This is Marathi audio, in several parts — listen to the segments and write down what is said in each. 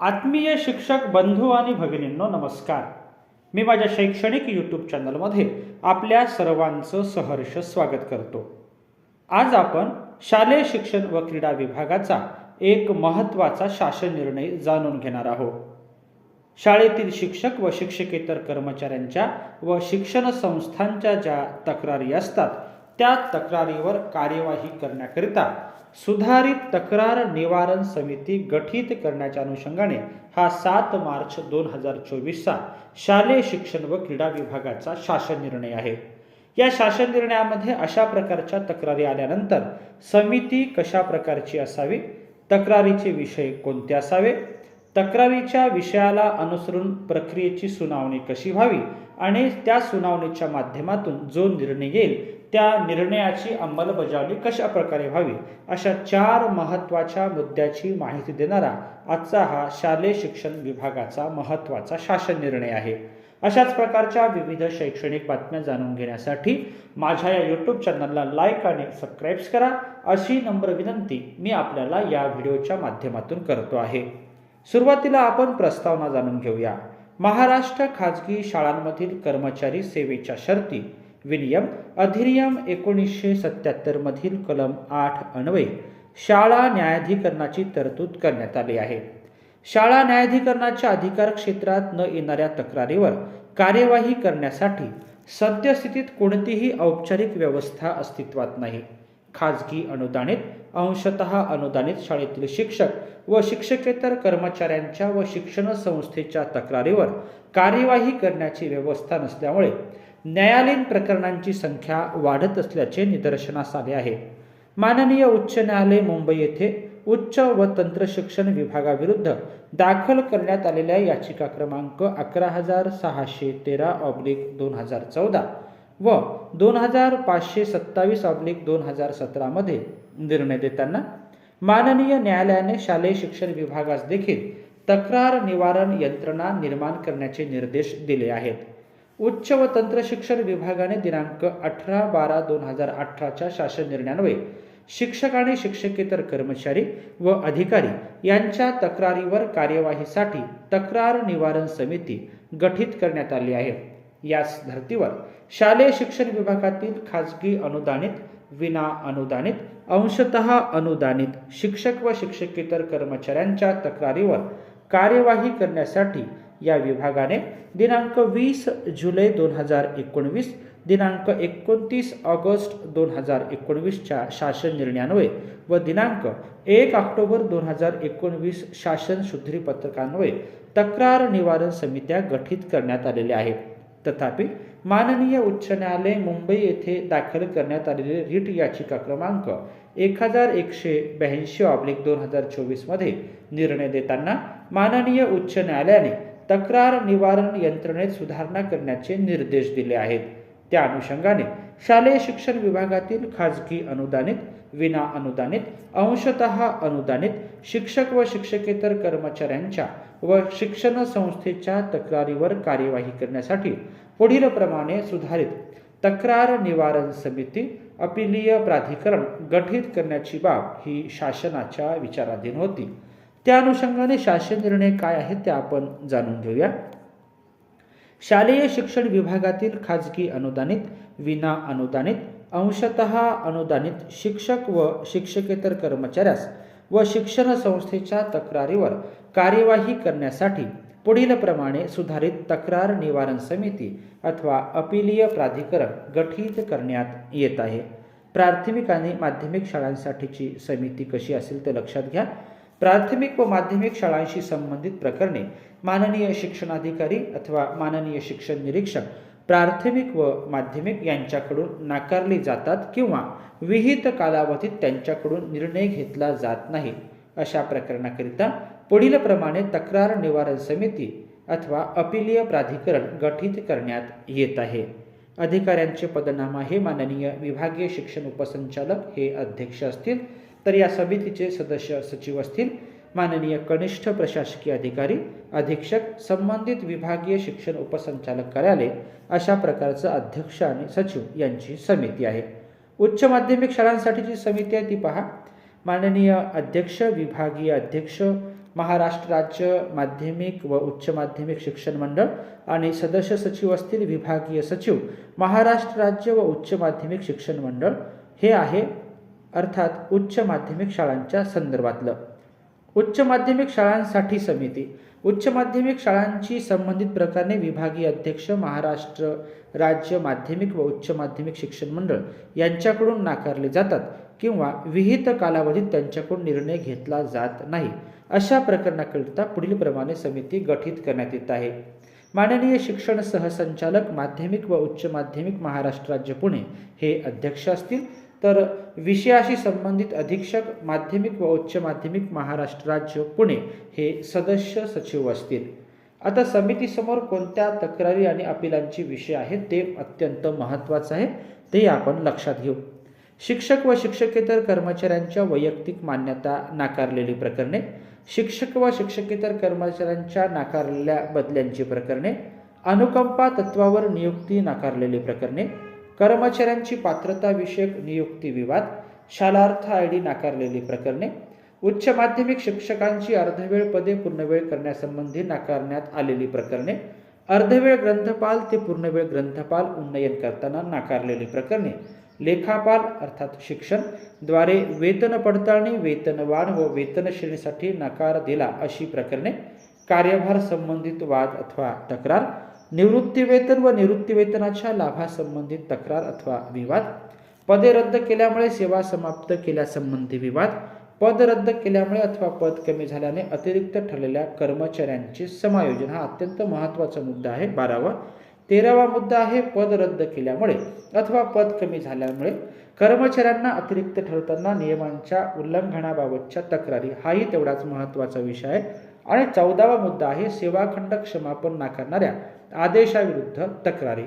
आत्मीय शिक्षक बंधू आणि भगिनींनो नमस्कार. मी माझ्या शैक्षणिक यूट्यूब चॅनलमध्ये आपल्या सर्वांचं सहर्ष स्वागत करतो. आज आपण शालेय शिक्षण व क्रीडा विभागाचा एक महत्त्वाचा शासन निर्णय जाणून घेणार आहोत. शाळेतील शिक्षक व शिक्षकेतर कर्मचाऱ्यांच्या व शिक्षण संस्थांच्या ज्या तक्रारी असतात त्या तक्रारीवर कार्यवाही करण्याकरिता सुधारित तक्रार निवारण समिती गठीत करण्याच्या अनुषंगाने हा सात मार्च दोन हजार चोवीसचा शालेय शिक्षण व क्रीडा विभागाचा शासन निर्णय आहे. या शासन निर्णयामध्ये अशा प्रकारच्या तक्रारी आल्यानंतर समिती कशा प्रकारची असावी? तक्रारीचे विषय कोणते असावे? तक्रारीच्या विषयाला अनुसरून प्रक्रियेची सुनावणी कशी व्हावी आणि त्या सुनावणीच्या माध्यमातून जो निर्णय येईल त्या निर्णयाची अंमलबजावणी कशा प्रकारे व्हावी अशा चार महत्त्वाच्या मुद्द्याची माहिती देणारा आजचा हा शालेय शिक्षण विभागाचा महत्त्वाचा शासन निर्णय आहे. अशाच प्रकारच्या विविध शैक्षणिक बातम्या जाणून घेण्यासाठी माझ्या या यूट्यूब चॅनलला लाईक आणि सबस्क्राईब्स करा. अशी नम्र विनंती मी आपल्याला या व्हिडिओच्या माध्यमातून करतो आहे. सुरुवातीला आपण प्रस्तावना जाणून घेऊया. महाराष्ट्र खाजगी शाळांमधील कर्मचारी सेवेच्या शर्ती विनियम अधिनियम एकोणीसशे सत्याहत्तर मधील कलम आठ अन्वये शाळा न्यायाधिकरणाची तरतूद करण्यात आली आहे. शाळा न्यायाधिकरणाच्या अधिकार क्षेत्रात न येणाऱ्या तक्रारीवर कार्यवाही करण्यासाठी सद्यस्थितीत कोणतीही औपचारिक व्यवस्था अस्तित्वात नाही. खाजगी अनुदानित अंशतः अनुदानित शाळेतील शिक्षक व शिक्षकेतर कर्मचाऱ्यांच्या व शिक्षण संस्थेच्या तक्रारीवर कार्यवाही करण्याची व्यवस्था नसल्यामुळे न्यायालयीन प्रकरणांची संख्या वाढत असल्याचे निदर्शनास आले आहे. माननीय उच्च न्यायालय मुंबई येथे उच्च व तंत्र शिक्षण विभागाविरुद्ध दाखल करण्यात आलेल्या याचिका क्रमांक अकरा हजार सहाशे तेरा ऑब्लिक दोन हजार चौदा व दोन हजार पाचशे सत्तावीस ऑब्लिक दोन हजार सतरामध्ये निर्णय देताना माननीय न्यायालयाने शालेय शिक्षण विभागास देखील तक्रार निवारण यंत्रणा निर्माण करण्याचे निर्देश दिले आहेत. उच्च व तंत्र शिक्षण विभागाने दिनांक अठरा बारा दोन हजार अठराच्या शासन निर्णयान्वये शिक्षक आणि शिक्षकेतर कर्मचारी व अधिकारी यांच्या तक्रारीवर कार्यवाहीसाठी तक्रार निवारण समिती गठीत करण्यात आली आहे. याच धर्तीवर शालेय शिक्षण विभागातील खाजगी अनुदानित विना अनुदानित अंशतः अनुदानित शिक्षक व शिक्षकेतर कर्मचाऱ्यांच्या तक्रारीवर कार्यवाही करण्यासाठी या विभागाने दिनांक वीस जुलै दोन हजार एकोणवीस दिनांक एकोणतीस ऑगस्ट दोन हजार एकोणवीसच्या शासन निर्णयान्वये व दिनांक एक ऑक्टोबर दोन हजार एकोणवीस शासन शुद्धीपत्रकान्वये तक्रार निवारण समित्या गठीत करण्यात आलेल्या आहेत. तथापि माननीय उच्च न्यायालय मुंबई येथे दाखल करण्यात आलेले रिट याचिका क्रमांक एक हजार एकशे ब्याऐंशी ऑब्लिक दोन हजार चोवीसमध्ये निर्णय देताना माननीय उच्च न्यायालयाने तक्रार निवारण यंत्रणेत सुधारणा करण्याचे निर्देश दिले आहेत. त्या अनुषंगाने शालेय शिक्षण विभागातील खाजगी अनुदानित विना अनुदानित अंशतः अनुदानित शिक्षक व शिक्षकेतर कर्मचाऱ्यांच्या व शिक्षण संस्थेच्या तक्रारीवर कार्यवाही करण्यासाठी पुढील प्रमाणे सुधारित तक्रार निवारण समिती अपिलीय प्राधिकरण गठीत करण्याची बाब ही शासनाच्या विचाराधीन होती. त्या अनुषंगाने शासन निर्णय काय आहेत ते आपण जाणून घेऊया. शालेय शिक्षण विभागातील खाजगी अनुदानित विना अनुदानित अंशतः अनुदानित शिक्षक व शिक्षकेतर कर्मचाऱ्यास व शिक्षण संस्थेच्या तक्रारीवर कार्यवाही करण्यासाठी पुढील प्रमाणे सुधारित तक्रार निवारण समिती अथवा अपिलीय प्राधिकरण गठीत करण्यात येत आहे. प्राथमिक आणि माध्यमिक शाळांसाठीची समिती कशी असेल ते लक्षात घ्या. प्राथमिक व माध्यमिक शाळांशी संबंधित प्रकरणे माननीय शिक्षणाधिकारी अथवा माननीय शिक्षण निरीक्षक प्राथमिक व माध्यमिक यांच्याकडून नाकारली जातात किंवा विहित कालावधीत त्यांच्याकडून निर्णय घेतला जात नाही अशा प्रकरणाकरिता पुढील प्रमाणे तक्रार निवारण समिती अथवा अपिलीय प्राधिकरण गठीत करण्यात येत आहे. अधिकाऱ्यांचे पदनामा हे माननीय विभागीय शिक्षण उपसंचालक हे अध्यक्ष असतील तर या समितीचे सदस्य सचिव असतील माननीय कनिष्ठ प्रशासकीय अधिकारी अधीक्षक संबंधित विभागीय शिक्षण उपसंचालक कार्यालय अशा प्रकारचं अध्यक्ष आणि सचिव यांची समिती आहे. उच्च माध्यमिक शाळांसाठी जी समिती आहे ती पहा. माननीय अध्यक्ष विभागीय अध्यक्ष महाराष्ट्र राज्य माध्यमिक व उच्च माध्यमिक शिक्षण मंडळ आणि सदस्य सचिव असतील विभागीय सचिव महाराष्ट्र राज्य व उच्च माध्यमिक शिक्षण मंडळ हे आहे अर्थात उच्च माध्यमिक शाळांच्या संदर्भातलं. उच्च माध्यमिक शाळांसाठी समिती. उच्च माध्यमिक शाळांची संबंधित प्रकारे विभागीय अध्यक्ष महाराष्ट्र राज्य माध्यमिक व उच्च माध्यमिक शिक्षण मंडळ यांच्याकडून नाकारले जातात. किंवा विहित कालावधीत त्यांच्याकडून निर्णय घेतला जात नाही. अशा प्रकरणाकरिता पुढील प्रमाणे समिती गठीत करण्यात येत आहे. माननीय शिक्षण सहसंचालक माध्यमिक व उच्च माध्यमिक महाराष्ट्र राज्य पुणे हे अध्यक्ष असतील. तर विषयाशी संबंधित अधीक्षक माध्यमिक व उच्च माध्यमिक महाराष्ट्र राज्य पुणे हे सदस्य सचिव असतील. आता समितीसमोर कोणत्या तक्रारी आणि अपिलांचे विषय आहेत ते अत्यंत महत्त्वाचं आहे. ते आपण लक्षात घेऊ. शिक्षक व शिक्षकेतर कर्मचाऱ्यांच्या वैयक्तिक मान्यता नाकारलेली प्रकरणे शिक्षक व शिक्षकेतर कर्मचाऱ्यांच्या नाकारलेल्या बदल्यांची प्रकरणे अनुकंपा तत्वावर नियुक्ती नाकारलेली प्रकरणे कर्मचाऱ्यांची पात्रताविषयक नियुक्ती विवाद शालार्थ आय डी नाकारलेली प्रकरणे उच्च माध्यमिक शिक्षकांची अर्धवेळ पदे पूर्णवेळ करण्यासंबंधी नाकारण्यात आलेली प्रकरणे अर्धवेळ ग्रंथपाल ते पूर्णवेळ ग्रंथपाल उन्नयन करताना नाकारलेली प्रकरणे लेखापाल अर्थात शिक्षणद्वारे वेतन पडताळणी वेतनवाढ व वेतन श्रेणीसाठी नकार दिला अशी प्रकरणे कार्यभार संबंधित वाद अथवा तक्रार निवृत्ती वेतन व निवृत्ती वेतनाच्या लाभासंबंधित तक्रार अथवा विवाद पदे रद्द केल्यामुळे सेवा समाप्त केल्यासंबंधी विवाद पद रद्द केल्यामुळे अथवा पद कमी झाल्याने अतिरिक्त ठरलेल्या कर्मचाऱ्यांचे समायोजन हा अत्यंत महत्त्वाचा मुद्दा आहे. बारावा तेरावा मुद्दा आहे पद रद्द केल्यामुळे अथवा पद कमी झाल्यामुळे. कर्मचाऱ्यांना अतिरिक्त ठरताना नियमांच्या उल्लंघनाबाबतच्या तक्रारी हाही तेवढाच महत्त्वाचा विषय आहे. आणि चौदावा मुद्दा आहे सेवाखंड क्षमापन नाकारणाऱ्या आदेशाविरुद्ध तक्रारी.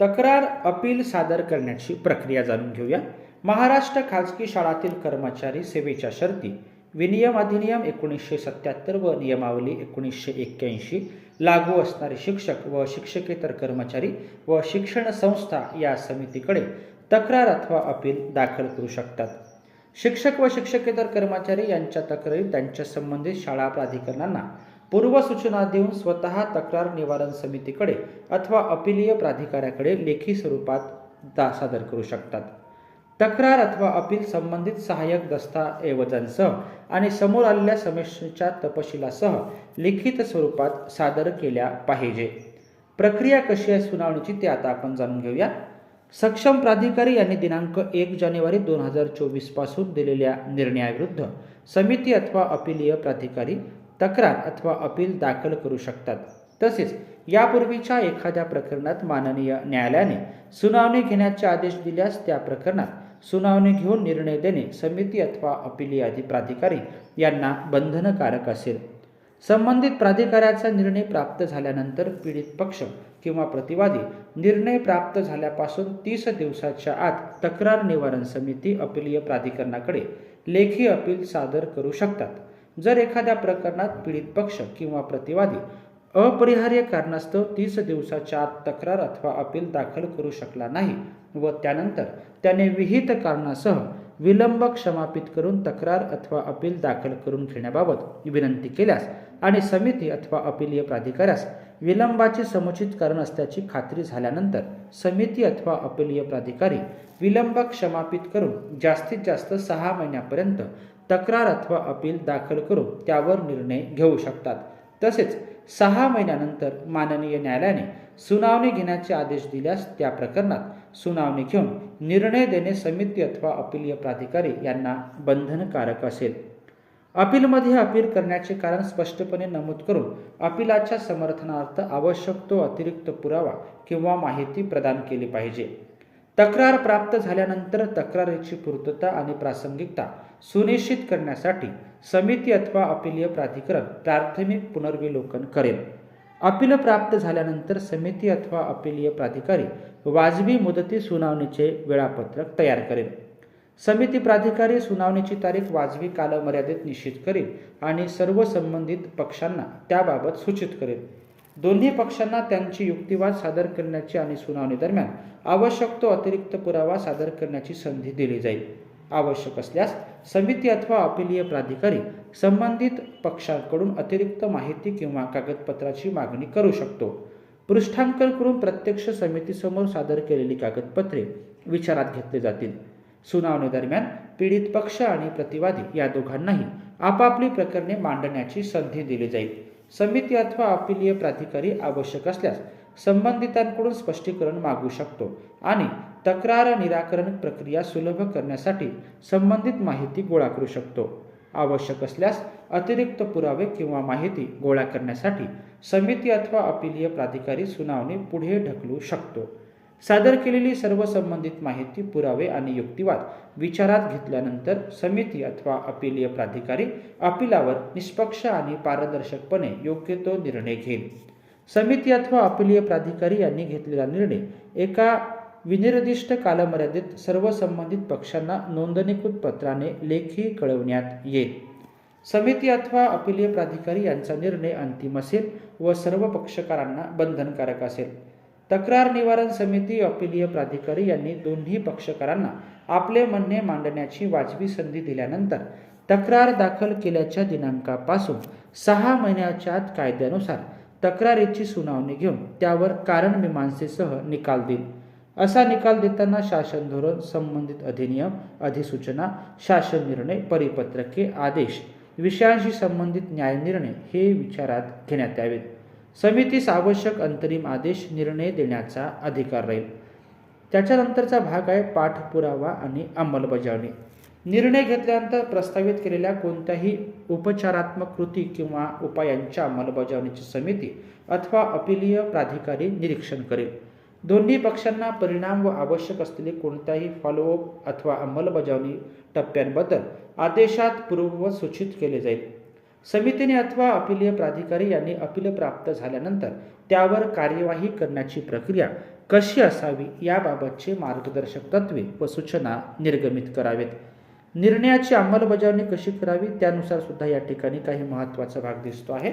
तक्रार अपील सादर करण्याची प्रक्रिया जाणून घेऊया. महाराष्ट्र खाजगी शाळातील कर्मचारी सेवेच्या शर्ती. विनियम अधिनियम एकोणीसशे सत्याहत्तर व नियमावली एकोणीसशे एक्क्याऐंशी. लागू असणारे शिक्षक व शिक्षकेतर कर्मचारी व शिक्षण संस्था या समितीकडे तक्रार अथवा अपील दाखल करू शकतात. शिक्षक व शिक्षकेतर कर्मचारी यांच्या तक्रारी त्यांच्या संबंधित शाळा प्राधिकरणांना पूर्वसूचना देऊन स्वतः तक्रार निवारण समितीकडे अथवा अपिलीय प्राधिकाऱ्याकडे लेखी स्वरूपात दा सादर करू शकतात. तक्रार अथवा अपील संबंधित सहाय्यक दस्ताऐवजांसह आणि समोर आलेल्या समस्येच्या तपशिलासह लिखित स्वरूपात सादर केल्या पाहिजे. प्रक्रिया कशी आहे सुनावणीची ते आता आपण जाणून घेऊया. सक्षम प्राधिकारी यांनी दिनांक एक जानेवारी दोन हजार चोवीसपासून दिलेल्या निर्णयाविरुद्ध समिती अथवा अपिलीय प्राधिकारी तक्रार अथवा अपील दाखल करू शकतात. तसेच यापूर्वीच्या एखाद्या प्रकरणात माननीय न्यायालयाने सुनावणी घेण्याचे आदेश दिल्यास त्या प्रकरणात सुनावणी घेऊन निर्णय देणे समिती अथवा अपिली आधी प्राधिकारी यांना बंधनकारक असेल. संबंधित प्राधिकाऱ्याचा निर्णय प्राप्त झाल्यानंतर पीडित पक्ष किंवा प्रतिवादी निर्णय प्राप्त झाल्यापासून तीस दिवसाच्या आत तक्रार निवारण समिती अपिलीय प्राधिकरणाकडे लेखी अपील सादर करू शकतात. जर एखाद्या प्रकरणात पीडित पक्ष किंवा प्रतिवादी अपरिहार्य कारणास्तव तीस दिवसाच्या आत तक्रार अथवा अपील दाखल करू शकला नाही व त्यानंतर त्याने विहित कारणासह विलंब क्षमापित करून तक्रार अथवा अपील दाखल करून घेण्याबाबत विनंती केल्यास आणि समिती अथवा अपिलीय प्राधिकाऱ्यास विलंबाचे समुचित कारण असल्याची खात्री झाल्यानंतर समिती अथवा अपिलीय प्राधिकारी विलंब क्षमापित करून जास्तीत जास्त सहा महिन्यापर्यंत तक्रार अथवा अपील दाखल करून त्यावर निर्णय घेऊ शकतात. तसेच सहा महिन्यानंतर माननीय न्यायालयाने सुनावणी घेण्याचे आदेश दिल्यास त्या प्रकरणात सुनावणी घेऊन निर्णय देणे समिती अथवा अपिलीय प्राधिकारी यांना बंधनकारक असेल. अपीलमध्ये अपील करण्याचे कारण स्पष्टपणे नमूद करून अपिलाच्या समर्थनार्थ आवश्यक तो अतिरिक्त पुरावा किंवा माहिती प्रदान केली पाहिजे. तक्रार प्राप्त झाल्यानंतर तक्रारीची पूर्तता आणि प्रासंगिकता सुनिश्चित करण्यासाठी समिती अथवा अपिलीय प्राधिकरण प्राथमिक पुनर्विलोकन करेल. अपील प्राप्त झाल्यानंतर समिती अथवा अपिलीय प्राधिकारी वाजवी मुदती सुनावणीचे वेळापत्रक तयार करेल. समिती प्राधिकारी सुनावणीची तारीख वाजवी कालमर्यादेत निश्चित करेल आणि सर्व संबंधित पक्षांना त्याबाबत सूचित करेल. दोन्ही पक्षांना त्यांची युक्तिवाद सादर करण्याची आणि सुनावणी दरम्यान आवश्यक तो अतिरिक्त पुरावा सादर करण्याची संधी दिली जाईल. आवश्यक असल्यास समिती अथवा अपिलीय प्राधिकारी संबंधित पक्षांकडून अतिरिक्त माहिती किंवा कागदपत्राची मागणी करू शकतो. पृष्ठांकन करून प्रत्यक्ष समितीसमोर सादर केलेली कागदपत्रे विचारात घेतली जातील. सुनावणी दरम्यान पीडित पक्ष आणि प्रतिवादी या दोघांनाही आपापली प्रकरणे मांडण्याची संधी दिली जाईल. समिती अथवा अपिलीय प्राधिकारी आवश्यक असल्यास संबंधितांकडून स्पष्टीकरण मागू शकतो आणि तक्रार निराकरण प्रक्रिया सुलभ करण्यासाठी संबंधित माहिती गोळा करू शकतो. आवश्यक असल्यास अतिरिक्त पुरावे किंवा माहिती गोळा करण्यासाठी समिती अथवा अपिलीय प्राधिकारी सुनावणी पुढे ढकलू शकतो. सादर केलेली सर्व संबंधित माहिती पुरावे आणि युक्तिवाद विचारात घेतल्यानंतर समिती अथवा अपिलीय प्राधिकारी अपिलावर निष्पक्ष आणि पारदर्शकपणे योग्य तो निर्णय घेईल. समिती अथवा अपिलीय प्राधिकारी यांनी घेतलेला निर्णय एका विनिर्दिष्ट कालमर्यादेत सर्व संबंधित पक्षांना नोंदणीकृत पत्राने लेखी कळवण्यात येईल. समिती अथवा अपिलीय प्राधिकारी यांचा निर्णय अंतिम असेल व सर्व पक्षकारांना बंधनकारक असेल. तक्रार निवारण समिती अपिलीय प्राधिकारी यांनी दोन्ही पक्षकारांना आपले म्हणणे मांडण्याची वाजवी संधी दिल्यानंतर तक्रार दाखल केल्याच्या दिनांकापासून सहा महिन्याच्या आत कायद्यानुसार तक्रारीची सुनावणी घेऊन त्यावर कारण मीमांसेसह निकाल देईल. असा निकाल देताना शासन धोरण संबंधित अधिनियम अधिसूचना शासन निर्णय परिपत्रके आदेश विषयांशी संबंधित न्यायनिर्णय हे विचारात घेण्यात यावेत. समितीस आवश्यक अंतरिम आदेश निर्णय देण्याचा अधिकार राहील. त्याच्यानंतरचा भाग आहे पाठपुरावा आणि अंमलबजावणी. निर्णय घेतल्यानंतर प्रस्तावित केलेल्या कोणत्याही उपचारात्मक कृती किंवा उपायांच्या अंमलबजावणीची समिती अथवा अपिलीय प्राधिकारी निरीक्षण करेल. दोन्ही पक्षांना परिणाम व आवश्यक असलेले कोणत्याही फॉलोअप अथवा अंमलबजावणी टप्प्यांबद्दल आदेशात पूर्ववत सूचित केले जाईल. समितीने अथवा अपिलीय प्राधिकारी यांनी अपील प्राप्त झाल्यानंतर त्यावर कार्यवाही करण्याची प्रक्रिया कशी असावी याबाबतचे मार्गदर्शक तत्वे व सूचना निर्गमित करावेत. निर्णयाची अंमलबजावणी कशी करावी त्यानुसार सुद्धा या ठिकाणी काही महत्त्वाचा भाग दिसतो आहे.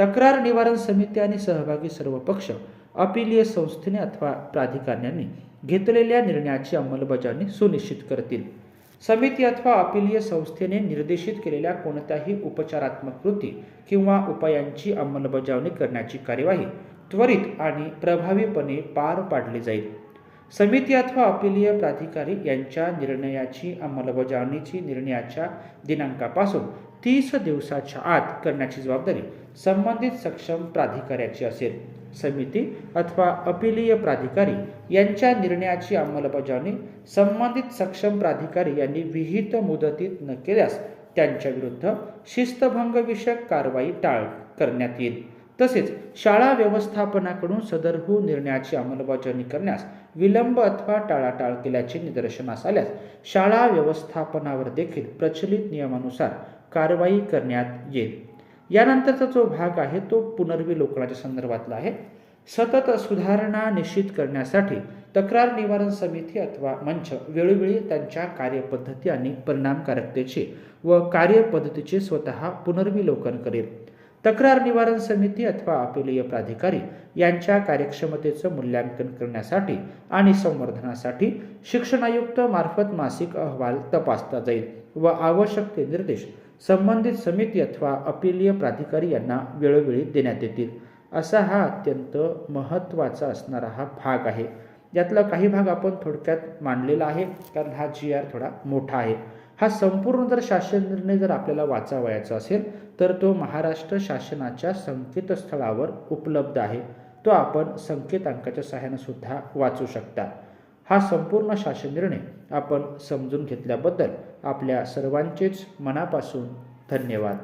तक्रार निवारण समिती आणि सहभागी सर्व पक्ष अपिलीय संस्थेने अथवा प्राधिकाऱ्यांनी घेतलेल्या निर्णयाची अंमलबजावणी सुनिश्चित करतील. समिती अथवा अपिलीय संस्थेने निर्देशित केलेल्या कोणत्याही उपचारात्मक कृती किंवा उपायांची अंमलबजावणी करण्याची कार्यवाही त्वरित आणि प्रभावीपणे पार पाडली जाईल. समिती अथवा अपिलीय प्राधिकारी यांच्या निर्णयाची अंमलबजावणीची निर्णयाच्या दिनांकापासून तीस दिवसाच्या आत करण्याची जबाबदारी संबंधित सक्षम प्राधिकाऱ्याची असेल. समिती अथवा अपिलीय प्राधिकारी यांच्या निर्णयाची अंमलबजावणी संबंधित सक्षम प्राधिकारी यांनी विहित मुदतीत न केल्यास त्यांच्या विरुद्ध शिस्तभंगविषयक कारवाई टाळ करण्यात येईल. तसेच शाळा व्यवस्थापनाकडून सदरहू निर्णयाची अंमलबजावणी करण्यास विलंब अथवा टाळाटाळ केल्याचे निदर्शनास आल्यास शाळा व्यवस्थापनावर देखील प्रचलित नियमानुसार कारवाई करण्यात येईल. यानंतरचा जो भाग आहे तो पुनर्विलोकनाच्या संदर्भातला आहे. सतत सुधारणा निश्चित करण्यासाठी तक्रार निवारण समिती अथवा मंच वेळोवेळी त्यांच्या कार्यपद्धती आणि परिणामकारकतेचे व कार्यपद्धतीचे स्वतः पुनर्विलोकन करेल. तक्रार निवारण समिती अथवा अपिलीय प्राधिकारी यांच्या कार्यक्षमतेचं मूल्यांकन करण्यासाठी आणि संवर्धनासाठी शिक्षणायुक्त मार्फत मासिक अहवाल तपासता जाईल व आवश्यक ते निर्देश संबंधित समिती अथवा अपिलीय प्राधिकारी यांना वेळोवेळी देण्यात येतील. असा हा अत्यंत महत्त्वाचा असणारा हा भाग आहे. यातला काही भाग आपण थोडक्यात मांडलेला आहे कारण हा जी आर थोडा मोठा आहे. हा संपूर्ण जर शासन निर्णय जर आपल्याला वाचावयाचा असेल तर तो महाराष्ट्र शासनाच्या संकेतस्थळावर उपलब्ध आहे. तो आपण संकेतांकाच्या सहाय्यानं सुद्धा वाचू शकता. हा संपूर्ण शासन निर्णय आपण समजून घेतल्याबद्दल आपल्या सर्वांचेच मनापासून धन्यवाद.